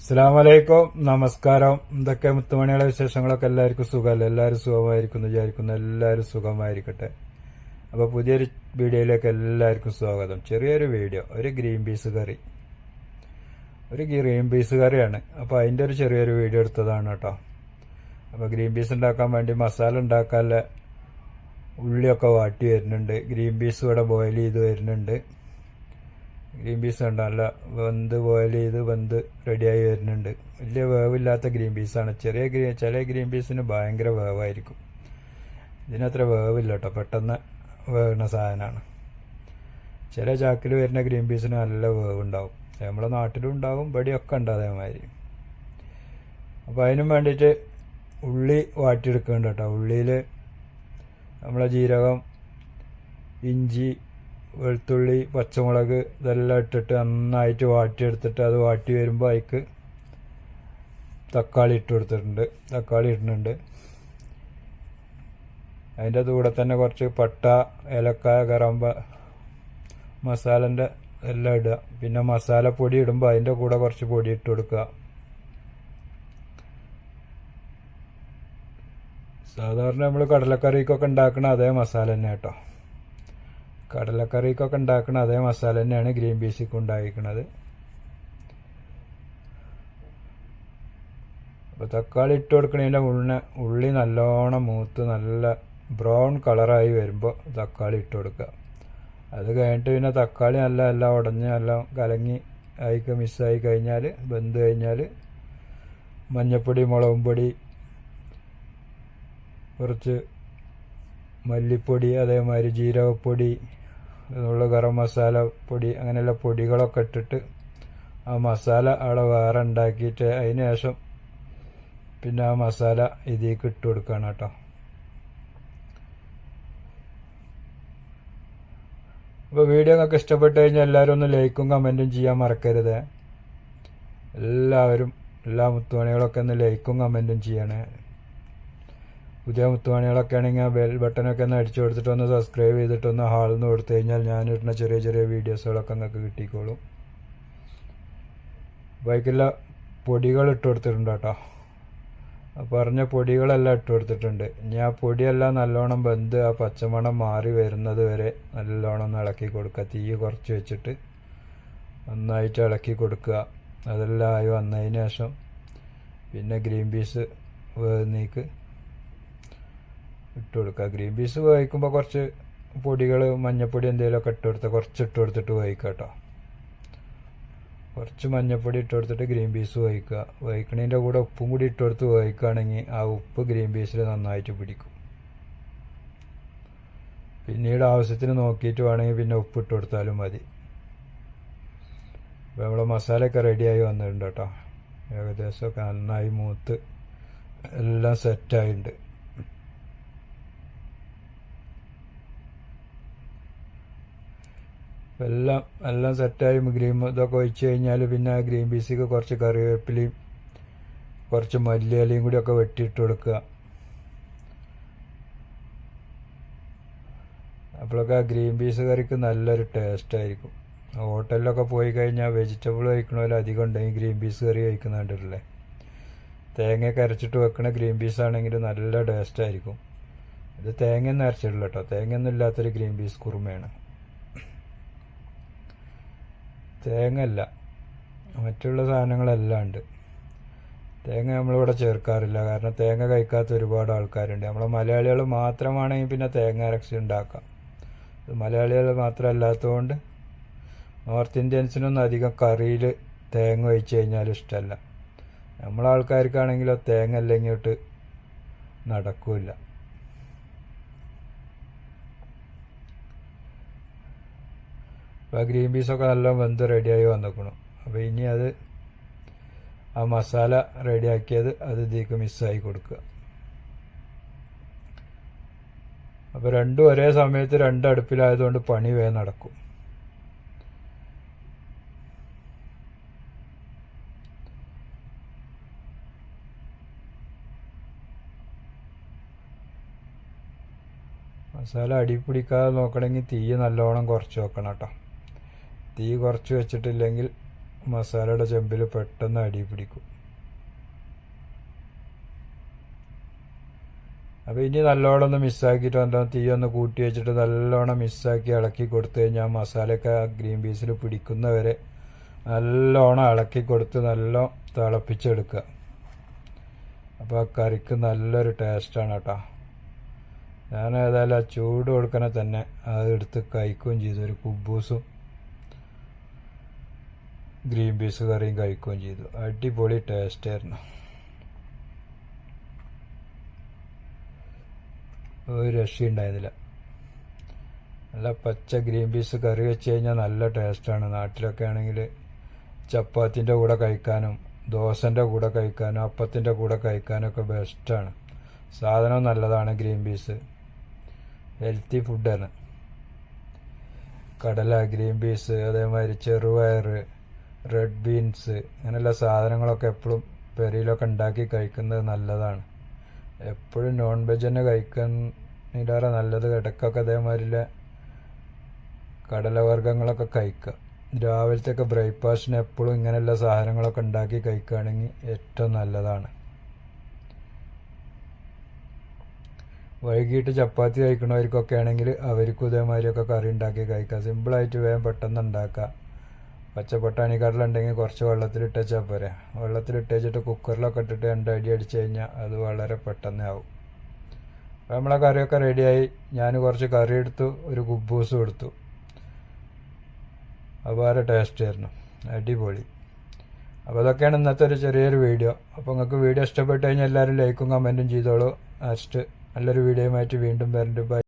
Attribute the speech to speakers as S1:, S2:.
S1: അസ്സാമലൈക്കും നമസ്കാരം. എന്തൊക്കെ മുത്തുമണിയുടെ വിശേഷങ്ങളൊക്കെ എല്ലാവർക്കും സുഖമല്ല? എല്ലാവരും സുഖമായിരിക്കുന്നു വിചാരിക്കുന്നു. എല്ലാവരും സുഖമായിരിക്കട്ടെ. അപ്പോൾ പുതിയൊരു വീഡിയോയിലേക്ക് എല്ലാവർക്കും സ്വാഗതം. ചെറിയൊരു വീഡിയോ. ഒരു ഗ്രീൻ പീസ് കറി. ഒരു ഗ്രീൻ പീസ് കറിയാണ്. അപ്പോൾ അതിന്റെ ഒരു ചെറിയൊരു വീഡിയോ എടുത്തതാണ് കേട്ടോ. അപ്പോൾ ഗ്രീൻ പീസ് ഉണ്ടാക്കാൻ വേണ്ടി മസാല ഉണ്ടാക്കാനുള്ള ഉള്ളിയൊക്കെ വാട്ടി വരുന്നുണ്ട്. ഗ്രീൻ പീസ് ഇവിടെ ബോയിൽ ചെയ്ത് വരുന്നുണ്ട്. ഗ്രീൻ പീസ് ഉണ്ട് നല്ല വെന്ത് ബോയിൽ ചെയ്ത് വെന്ത് റെഡിയായി വരുന്നുണ്ട്. വലിയ വേവില്ലാത്ത ഗ്രീൻ പീസാണ് ചെറിയ ഗ്രീൻ ചില ഗ്രീൻ പീസിന് ഭയങ്കര വേവായിരിക്കും. ഇതിനത്ര വേവില്ല കേട്ടോ പെട്ടെന്ന് വേവുന്ന സാധനമാണ് ചില ചാക്കിൽ വരുന്ന ഗ്രീൻ പീസിന് നല്ല വേവുണ്ടാവും. നമ്മളെ നാട്ടിലും ഉണ്ടാവും ഇവിടെയൊക്കെ ഉണ്ട് അതേമാതിരി. അപ്പോൾ അതിനും വേണ്ടിയിട്ട് ഉള്ളി വാട്ടിയെടുക്കുന്നുണ്ട് കേട്ടോ ഉള്ളിയിൽ നമ്മളെ ജീരകം ഇഞ്ചി വെളുത്തുള്ളി പച്ചമുളക് ഇതെല്ലാം ഇട്ടിട്ട് നന്നായിട്ട് വാട്ടിയെടുത്തിട്ട് അത് വാട്ടി വരുമ്പോൾ അതിക്ക് തക്കാളി ഇട്ട് കൊടുത്തിട്ടുണ്ട്. തക്കാളി ഇടുന്നുണ്ട്. അതിന്റെ കൂടെ തന്നെ കുറച്ച് പട്ട ഏലക്കായ കറമ്പ മസാലന്റെ എല്ലാം ഇടുക. പിന്നെ മസാല പൊടി ഇടുമ്പോൾ അതിന്റെ കൂടെ കുറച്ച് പൊടി ഇട്ട് കൊടുക്കുക. സാധാരണ നമ്മൾ കടലക്കറിക്കൊക്കെ ഉണ്ടാക്കുന്ന അതേ മസാല തന്നെ കേട്ടോ. കടലക്കറിക്കൊക്കെ ഉണ്ടാക്കുന്ന അതേ മസാല തന്നെയാണ് ഗ്രീൻ പീസിക്ക് ഉണ്ടായിരിക്കുന്നത് അപ്പോൾ തക്കാളി ഇട്ട് കൊടുക്കണതിന്റെ ഉള്ളിനെ ഉള്ളി നല്ലോണം മൂത്ത് നല്ല ബ്രൗൺ കളറായി വരുമ്പോൾ തക്കാളി ഇട്ട് കൊടുക്കുക. അത് കഴിഞ്ഞിട്ട് പിന്നെ തക്കാളി നല്ല എല്ലാം ഉടഞ്ഞ് എല്ലാം കലങ്ങി അതിക്ക് മിസ്സായി കഴിഞ്ഞാൽ വെന്ത് കഴിഞ്ഞാൽ മഞ്ഞപ്പൊടി മുളകും പൊടി കുറച്ച് മല്ലിപ്പൊടി അതേമാതിരി ജീരകപ്പൊടി ഉള്ള ഗരം മസാല പൊടി അങ്ങനെയുള്ള പൊടികളൊക്കെ ഇട്ടിട്ട് ആ മസാല അവിടെ വേറെ ഉണ്ടാക്കിയിട്ട് അതിന് ശേഷം പിന്നെ ആ മസാല ഇതിലേക്ക് ഇട്ട് കൊടുക്കുകയാണ് കേട്ടോ. അപ്പോൾ വീഡിയോ നിങ്ങൾക്ക് ഇഷ്ടപ്പെട്ട് കഴിഞ്ഞാൽ എല്ലാവരും ഒന്ന് ലൈക്കും കമന്റും ചെയ്യാൻ മറക്കരുത്. എല്ലാവരും എല്ലാ മുത്തുമണികളൊക്കെ ഒന്ന് ലൈക്കും കമന്റും ചെയ്യണേ. പുതിയ മുത്തുമണികളൊക്കെ ആണെങ്കിൽ ആ ബെൽ ബട്ടനൊക്കെ ഒന്ന് അടിച്ചു കൊടുത്തിട്ട് ഒന്ന് സബ്സ്ക്രൈബ് ചെയ്തിട്ടൊന്ന് ഹാളിൽ നിന്ന് കൊടുത്തു കഴിഞ്ഞാൽ ഞാൻ ഇടുന്ന ചെറിയ ചെറിയ വീഡിയോസുകളൊക്കെ നിങ്ങൾക്ക് കിട്ടിക്കോളും. ബൈക്കില്ല പൊടികൾ ഇട്ട് കൊടുത്തിട്ടുണ്ട് കേട്ടോ. പറഞ്ഞ പൊടികളെല്ലാം ഇട്ട് കൊടുത്തിട്ടുണ്ട്. ഇനി ആ പൊടിയെല്ലാം നല്ലോണം വെന്ത് ആ പച്ചമണം മാറി വരുന്നത് വരെ നല്ലോണം ഒന്ന് ഇളക്കി കൊടുക്കുക. തീ കുറച്ച് വെച്ചിട്ട് നന്നായിട്ട് ഇളക്കി കൊടുക്കുക. അതെല്ലാം ആയി വന്നതിന് ശേഷം പിന്നെ ഗ്രീൻ പീസ് വേന്നേക്ക് ഇട്ട് കൊടുക്കുക ഗ്രീൻ പീസ് വേവിക്കുമ്പോൾ കുറച്ച് പൊടികൾ മഞ്ഞപ്പൊടി എന്തെങ്കിലുമൊക്കെ ഇട്ട് കൊടുത്താൽ കുറച്ച് ഇട്ട് കൊടുത്തിട്ട് വേവിക്കുക കേട്ടോ. കുറച്ച് മഞ്ഞപ്പൊടി ഇട്ട് കൊടുത്തിട്ട് ഗ്രീൻ പീസ് വേവിക്കുക വേവിക്കണതിന്റെ കൂടെ ഉപ്പും കൂടി ഇട്ട് കൊടുത്ത് വേവിക്കുകയാണെങ്കിൽ ആ ഉപ്പ് ഗ്രീൻ പീസിൽ നന്നായിട്ട് പിടിക്കും. പിന്നീട് ആവശ്യത്തിന് നോക്കിയിട്ട് വേണമെങ്കിൽ പിന്നെ ഉപ്പ് ഇട്ട് കൊടുത്താലും മതി. അപ്പോൾ നമ്മളെ മസാലയൊക്കെ റെഡിയായി വന്നിട്ടുണ്ട് കേട്ടോ. ഏകദേശമൊക്കെ നന്നായി മൂത്ത് എല്ലാം സെറ്റായിട്ടുണ്ട് എല്ലാം എല്ലാം സെറ്റായി ഗ്രീൻ ഇതൊക്കെ ഒഴിച്ച് കഴിഞ്ഞാൽ പിന്നെ ആ ഗ്രീൻ പീസിക്ക് കുറച്ച് കറിവേപ്പിലയും കുറച്ച് മല്ലിയിലയും കൂടി ഒക്കെ വെട്ടിയിട്ട് കൊടുക്കുക. അപ്പോഴൊക്കെ ആ ഗ്രീൻ പീസ് കറിക്ക് നല്ലൊരു ടേസ്റ്റ് ആയിരിക്കും. ഹോട്ടലിലൊക്കെ പോയി കഴിഞ്ഞാൽ വെജിറ്റബിൾ കഴിക്കണമല്ലോ അധികം ഉണ്ടെങ്കിൽ ഗ്രീൻ പീസ് കറി കഴിക്കുന്ന കണ്ടിട്ടില്ലേ തേങ്ങയൊക്കെ അരച്ചിട്ട് വെക്കണ ഗ്രീൻ പീസ് ആണെങ്കിൽ നല്ല ടേസ്റ്റ് ആയിരിക്കും. ഇത് തേങ്ങയൊന്നും അരച്ചിട്ടില്ല കേട്ടോ. തേങ്ങയൊന്നും ഇല്ലാത്തൊരു ഗ്രീൻ പീസ് കുറുമയാണ്. തേങ്ങ അല്ല മറ്റുള്ള സാധനങ്ങളെല്ലാം ഉണ്ട്. തേങ്ങ നമ്മളിവിടെ ചേർക്കാറില്ല. കാരണം തേങ്ങ കഴിക്കാത്ത ഒരുപാട് ആൾക്കാരുണ്ട്. നമ്മളെ മലയാളികൾ മാത്രമാണെങ്കിൽ പിന്നെ തേങ്ങ അരച്ച് ഉണ്ടാക്കാം. മലയാളികൾ മാത്രമല്ലാത്തതുകൊണ്ട് നോർത്ത് ഇന്ത്യൻസിനൊന്നും അധികം കറിയിൽ തേങ്ങ ഒഴിച്ച് കഴിഞ്ഞാൽ ഇഷ്ടമല്ല. നമ്മളെ ആൾക്കാർക്കാണെങ്കിലോ തേങ്ങ അല്ലെങ്കിൽ നടക്കില്ല. അപ്പോൾ ആ ഗ്രീൻ പീസൊക്കെ നല്ല വെന്ത് റെഡിയായി വന്നിക്കണം. അപ്പോൾ ഇനി അത് ആ മസാല റെഡിയാക്കിയത് അത് ഇതിലേക്ക് മിസ്സായി കൊടുക്കുക. അപ്പോൾ രണ്ടും ഒരേ സമയത്ത് രണ്ട് അടുപ്പിലായതുകൊണ്ട് പണി വേ നടക്കും. മസാല അടിപിടിക്കാതെ നോക്കണമെങ്കിൽ തീ നല്ലോണം കുറച്ച് വെക്കണം കേട്ടോ. തീ കുറച്ച് വെച്ചിട്ടില്ലെങ്കിൽ മസാലയുടെ ചെമ്പിൽ പെട്ടെന്ന് അടി പിടിക്കും. അപ്പോൾ ഇനി നല്ലോണം ഒന്ന് മിസ്സാക്കിയിട്ട് എന്താ തീ ഒന്ന് കൂട്ടി വെച്ചിട്ട് നല്ലോണം മിസ്സാക്കി ഇളക്കി കൊടുത്തു കഴിഞ്ഞാൽ മസാലയൊക്കെ ഗ്രീൻ പീസിൽ പിടിക്കുന്നവരെ നല്ലോണം ഇളക്കി കൊടുത്ത് നല്ല തിളപ്പിച്ചെടുക്കുക. അപ്പോൾ ആ കറിക്ക് നല്ലൊരു ടേസ്റ്റാണ് കേട്ടോ. ഞാൻ ഏതായാലും ആ ചൂട് കൊടുക്കണേ തന്നെ അത് എടുത്ത് കഴിക്കുകയും ചെയ്തു. ഒരു കുബൂസും ഗ്രീൻ പീസ് കറിയും കഴിക്കുകയും ചെയ്തു. അടിപൊളി ടേസ്റ്റായിരുന്നു ഒരു രക്ഷയുണ്ടായിരുന്നില്ല നല്ല പച്ച ഗ്രീൻ പീസ് കറി വെച്ച് കഴിഞ്ഞാൽ നല്ല ടേസ്റ്റാണ് നാട്ടിലൊക്കെ ആണെങ്കിൽ ചപ്പാത്തിന്റെ കൂടെ കഴിക്കാനും ദോശന്റെ കൂടെ കഴിക്കാനും അപ്പത്തിന്റെ കൂടെ കഴിക്കാനൊക്കെ ബെസ്റ്റാണ് സാധനവും നല്ലതാണ് ഗ്രീൻ പീസ്. ഹെൽത്തി ഫുഡാണ് കടല ഗ്രീൻ പീസ് അതേമാതിരി ചെറുപയർ റെഡ് ബീൻസ് അങ്ങനെയുള്ള സാധനങ്ങളൊക്കെ എപ്പോഴും പെരയിലൊക്കെ ഉണ്ടാക്കി കഴിക്കുന്നത് നല്ലതാണ്. എപ്പോഴും നോൺ വെജ് തന്നെ കഴിക്കുന്നതിലേറെ നല്ലത് ഇടയ്ക്കൊക്കെ അതേമാതിരിലെ കടലവർഗങ്ങളൊക്കെ കഴിക്കുക. രാവിലത്തെയൊക്കെ ബ്രേക്ക്ഫാസ്റ്റിന് എപ്പോഴും ഇങ്ങനെയുള്ള സാധനങ്ങളൊക്കെ ഉണ്ടാക്കി കഴിക്കുകയാണെങ്കിൽ ഏറ്റവും നല്ലതാണ്. വൈകിട്ട് ചപ്പാത്തി കഴിക്കുന്നവർക്കൊക്കെ ആണെങ്കിൽ അവർക്കും ഇതേമാതിരിയൊക്കെ കറി ഉണ്ടാക്കി കഴിക്കാം സിമ്പിളായിട്ട് വേഗം പെട്ടെന്ന് ഉണ്ടാക്കാം പച്ചപ്പട്ടാണി കടലുണ്ടെങ്കിൽ കുറച്ച് വെള്ളത്തിൽ വെച്ചാൽ പോരെ. വെള്ളത്തിലിട്ട് വെച്ചിട്ട് കുക്കറിലൊക്കെ ഇട്ടിട്ട് രണ്ട് അടി അടിച്ച് കഴിഞ്ഞാൽ അത് വളരെ പെട്ടെന്ന് ആവും. അപ്പോൾ നമ്മളെ കറിയൊക്കെ റെഡിയായി. ഞാൻ കുറച്ച് കറി എടുത്തു ഒരു കുബൂസും എടുത്തു. അപാര ടേസ്റ്റ് ആയിരുന്നു. അടിപൊളി. അപ്പോൾ അതൊക്കെയാണ് ഇന്നത്തെ ഒരു ചെറിയൊരു വീഡിയോ. അപ്പോൾ നിങ്ങൾക്ക് വീഡിയോ ഇഷ്ടപ്പെട്ട് കഴിഞ്ഞാൽ എല്ലാവരും ലൈക്കും കമന്റും ചെയ്തോളൂ. നെക്സ്റ്റ് നല്ലൊരു വീഡിയോ വീഡിയോയുമായിട്ട് വീണ്ടും വരണ്ട്. ബൈ